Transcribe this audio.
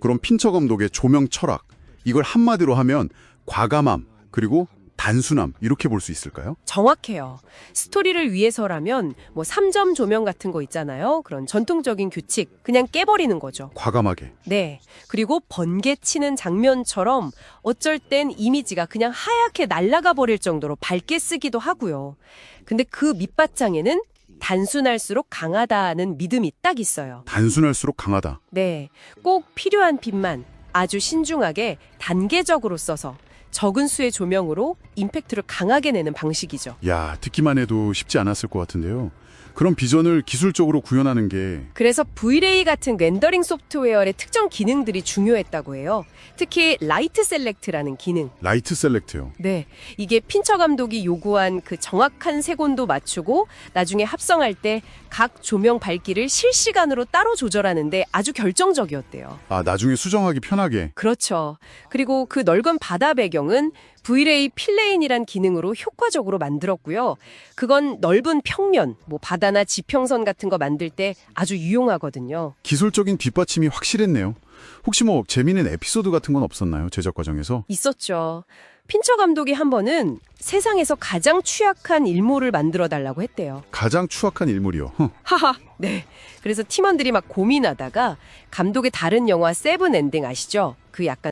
그럼 핀처 감독의 조명 철학 이걸 한마디로 하면 과감함 그리고 단순함 이렇게 볼 수 있을까요? 정확해요. 스토리를 위해서라면 뭐 3점 조명 같은 거 있잖아요. 그런 전통적인 규칙 그냥 깨버리는 거죠. 과감하게. 네. 그리고 번개 치는 장면처럼 어쩔 땐 이미지가 그냥 하얗게 날아가 버릴 정도로 밝게 쓰기도 하고요. 근데 그 밑바탕에는 단순할수록 강하다는 믿음이 딱 있어요. 단순할수록 강하다. 네. 꼭 필요한 빛만 아주 신중하게 단계적으로 써서 적은 수의 조명으로 임팩트를 강하게 내는 방식이죠. 야, 듣기만 해도 쉽지 않았을 것 같은데요. 그런 비전을 기술적으로 구현하는 게 그래서 V-Ray 같은 렌더링 소프트웨어의 특정 기능들이 중요했다고 해요. 특히 라이트 셀렉트라는 기능. 라이트 셀렉트요. 네. 이게 핀처 감독이 요구한 그 정확한 색온도 맞추고 나중에 합성할 때 각 조명 밝기를 실시간으로 따로 조절하는데 아주 결정적이었대요. 아, 나중에 수정하기 편하게. 그렇죠. 그리고 그 넓은 바다 배경 은 V-Ray 필레인이란 기능으로 효과적으로 만들었고요. 그건 넓은 평면, 뭐 바다나 지평선 같은 거 만들 때 아주 유용하거든요. 기술적인 뒷받침이 확실했네요. 혹시 뭐 재미있는 에피소드 같은 건 없었나요? 제작 과정에서? 있었죠. 핀처 감독이 한 번은 세상에서 가장 취약한 일몰을 만들어 달라고 했대요. 가장 추악한 일물이요. 흥. 하하. 네. 그래서 팀원들이 막 고민하다가 감독의 다른 영화 세븐 엔딩 아시죠? 그 약간